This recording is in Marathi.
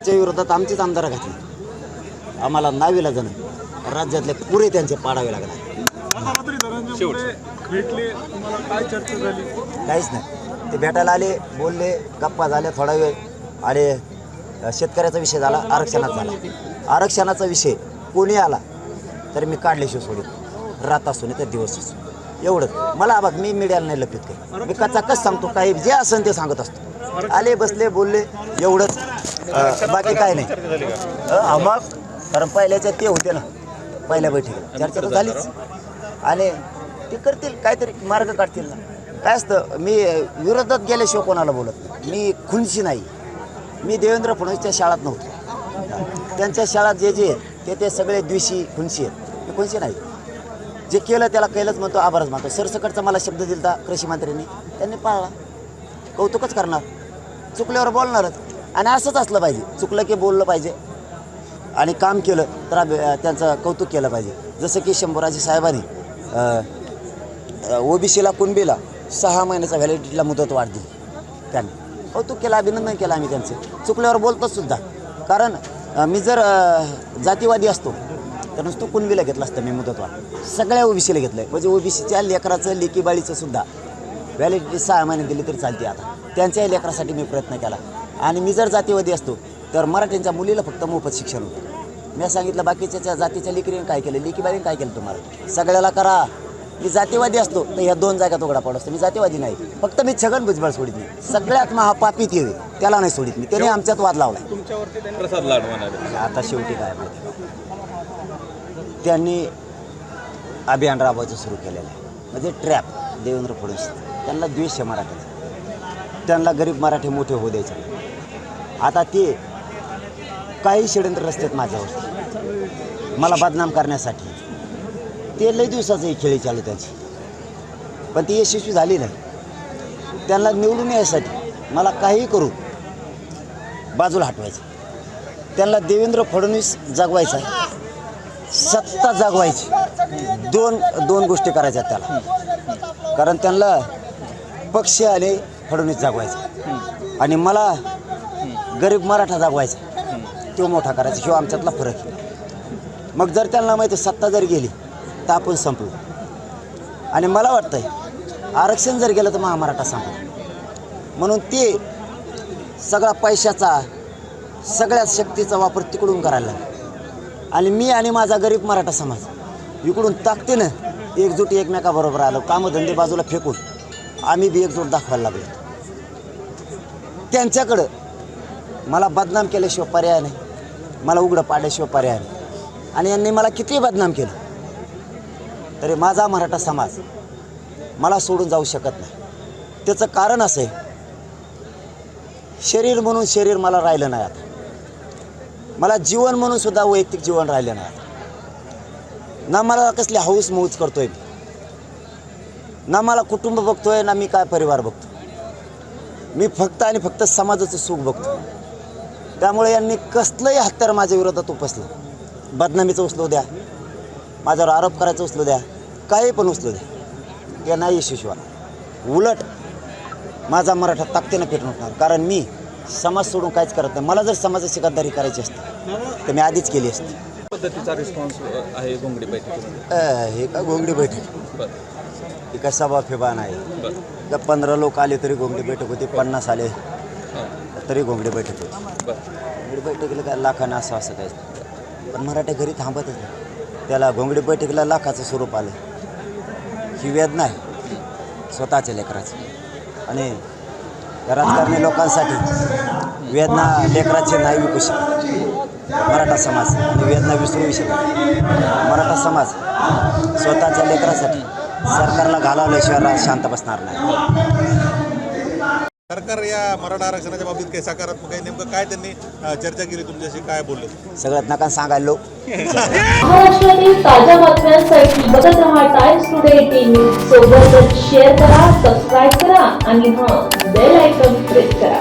च्या विरोधात आमचीच आमदार घातली. आम्हाला नावीला जण राज्यातले पुरे त्यांचे पाडावे लागणार झाली काहीच नाही. ते भेटायला आले बोलले गप्पा झाल्या थोडा वेळ. आणि शेतकऱ्याचा विषय झाला आरक्षणाचा झाला. आरक्षणाचा विषय कोणी आला तर मी काढल्याशिवाय सोडित रात असो नाही तर दिवस असो एवढंच. मला बघ मी मीडियाला नाही लपित काही. मी कच्चा कच सांगतो काही जे असेल ते सांगत असतो. आले बसले बोलले एवढंच. अ, बाकी काय नाही. अ, मग? कारण पहिल्याच्या ते होते ना पहिल्या बैठकीत. चर्चा तर झालीच. आणि ते करतील काहीतरी मार्ग काढतील ना. काय असतं मी विरोधात गेल्याशिवाय कोणाला बोलत नाही. मी खुनशी नाही. मी देवेंद्र फडणवीसच्या शाळात नव्हतो. त्यांच्या शाळात जे जे आहेत, ते ते सगळे द्विशी खुनशी आहेत. मी खुनशी नाही जे केलं त्याला केलंच म्हणतो आभारच मानतो. सरसकटचा मला शब्द दिलता कृषी मंत्र्यांनी. त्यांनी पाळला. कौतुकच करणार. चुकल्यावर बोलणारच. आणि असंच असलं पाहिजे. चुकलं की बोललं पाहिजे. आणि काम केलं तर त्यांचं कौतुक केलं पाहिजे. जसं की शंभूराजे साहेबांनी ओबीसीला कुणबीला सहा महिन्याचा व्हॅलिडिटीला मुदत वाढ दिली. त्यांनी. कौतुक केलं अभिनंदन केलं आम्ही त्यांचं. चुकल्यावर बोलतोसुद्धा कारण मी जर जातीवादी असतो तर नुसतं कुणबीला घेतलं असतं मी मुदत वाढ. सगळ्या ओबीसीला घेतलं आहे म्हणजे ओबीसीच्या लेकराचं लेकीबाळीचं सुद्धा. व्हॅलिडिटी सहा महिने दिली तरी चालते आता. त्यांच्याही लेकरासाठी मी प्रयत्न केला. आणि मी जर जातीवादी असतो तर मराठ्यांच्या मुलीला फक्त मोफत शिक्षण होतं. मी सांगितलं बाकीच्या जातीच्या लेकरीने काय केलं लेकीबाईने काय केलं तुम्हाला? सगळ्याला करा. मी जातीवादी असतो तर ह्या दोन जागा उघडा पडत असतो. मी जातीवादी नाही. फक्त मी छगन भुजबळ सोडित नाही. सगळ्यात महापापीत येवे त्याला नाही सोडित मी. त्याने आमच्यात वाद म्हणाले आता शेवटी काय माहिती? त्यांनी अभियान राबवायचं सुरू केलेलं आहे. म्हणजे ट्रॅप देवेंद्र फडणवीस. त्यांना द्वेष आहे मराठ्याचा. त्यांना गरीब मराठी मोठे होऊ द्यायचे. आता ते काही षडयंत्र रस्ते माझ्यावर. मला बदनाम करण्यासाठी. ते लई दिवसाचं एक खेळी चालू त्यांची. पण ती यशस्वी झाली नाही. त्यांना निवडून यायसाठी मला काहीही करू बाजूला हटवायचं. त्यांना देवेंद्र फडणवीस जगवायचा आहे. सत्ता जगवायची. दोन दोन गोष्टी करायच्या त्याला. कारण त्यांना पक्ष आले फडणवीस जागवायचा. आणि मला गरीब मराठा जागवायचा. तो मोठा करायचा. किंवा आमच्यातला फरक आहे. मग जर त्यांना माहिती सत्ता जर गेली तर आपण संपलो. आणि मला वाटतंय आरक्षण जर गेलं तर महामराठा संपला. म्हणून ते सगळा पैशाचा सगळ्या शक्तीचा वापर तिकडून करायला आणि मी आणि माझा गरीब मराठा समाज इकडून ताकदीनं एकजूट एकमेकाबरोबर आलो. कामधंदे बाजूला फेकून. आम्ही बी एकजूट दाखवायला लागलो. त्यांच्याकडं मला बदनाम केल्याशिवाय पर्याय नाही. मला उघडं पाडल्याशिवाय पर्याय नाही. आणि यांनी मला किती बदनाम केलं तरी माझा मराठा समाज मला सोडून जाऊ शकत नाही. त्याचं कारण असं आहे शरीर म्हणून शरीर मला राहिलं नाही आता. मला जीवन म्हणून सुद्धा वैयक्तिक जीवन राहिलं नाही आता. ना मला कसली हाऊस मौज करतोय मी. ना मला कुटुंब बघतोय ना मी काय परिवार बघतो मी फक्त आणि फक्त समाजाचं सुख बघतो त्यामुळे यांनी कसलंही हत्यार माझ्या विरोधात उपसलं. बदनामीचं उचलू द्या. माझ्यावर आरोप करायचं उचलू द्या. काही पण उचलू द्या. या नाही यशस्वी होणार. उलट माझा मराठा ताकदीनं पेटून उठणार. कारण मी समाज सोडून काहीच करत नाही. मला जर समाजाची गद्दारी करायची असते तर मी आधीच केली असती. पद्धतीचा रिस्पॉन्स आहे घोंगडी अ, हे का घोंगडी बैठक? ही काय सभा फिबा नाही बरं. तर पंधरा लोक आले तरी घोंगडी बैठक होती पन्नास आले तरी घोंगडी बैठक होती. बरं. घोंगडी बैठकीला काय लाखानं असं असं काय. पण मराठा घरी थांबतच नाही. त्याला घोंगडी बैठकीला लाखाचं स्वरूप आलं. ही वेदना आहे. स्वतःच्या लेकराची. आणि या राजकारणी लोकांसाठी वेदना लेकराची नाही विकू शकत. मराठा समाज. आणि वेदना विसरू शकत मराठा समाज स्वतःच्या लेकरासाठी सरकारला घालवल्याशिवाय शांत बसणार नाही. सरकार या मराठा आरक्षणाच्या बाबतीत काही सकारात्मक आहे? नेमकं काय त्यांनी चर्चा केली तुमच्याशी? काय बोलले? सगळ्यात नका सांगायला लोक. महाराष्ट्रातील ताज्या बातम्यांसाठी बघत रहा टाइम्स टुडे टीव्ही सोबतच शेअर करा सबस्क्राईब करा आणि हां बेल आयकॉन प्रेस करा.